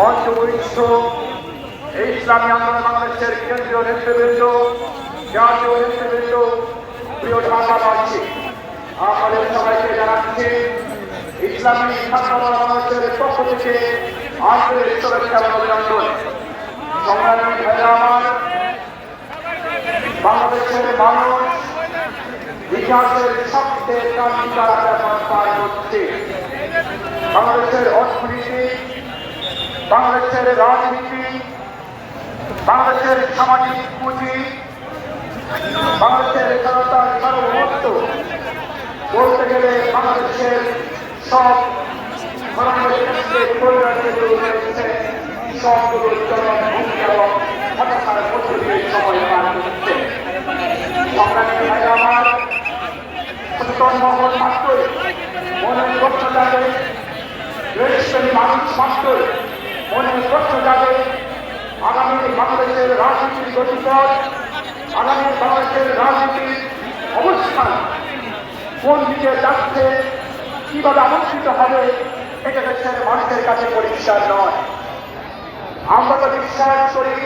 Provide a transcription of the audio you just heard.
মঞ্চ বরিষ্ঠ এই ইসলামী আন্দোলন বাংলাদেশের কেন্দ্রীয় নেতৃবৃন্দ, জাতীয় নেতৃবৃন্দ, প্রিয় ঢাকাবাসী আপনাদের সবাইকে জানাচ্ছি, ইসলামী ছাত্র বাংলাদেশের পক্ষ থেকে আন্তরিক শুভেচ্ছা অভিনন্দন। সংগ্রামী ভাইরা বাংলাদেশের মানুষ ইতিহাসের সবচেয়ে পার করছে। বাংলাদেশের বাংলাদেশের রাজনীতি, বাংলাদেশের সামাজিক পুঁজি, বাংলাদেশের জনতার সার্বভৌমত্ব বলতে গেলে বাংলাদেশের সব এবং মানুষ মাত্রই মনের প্রশ্ন জাগে আগামী বাংলাদেশের রাজনীতির গতিপথ আগামী বাংলাদেশের অবস্থান কোন দিকে যাচ্ছে, কীভাবে আমন্ত্রিত হবে, এটা দেশের মানুষের কাছে পরিষ্কার নয়। আমরা তো বিশ্বাস করি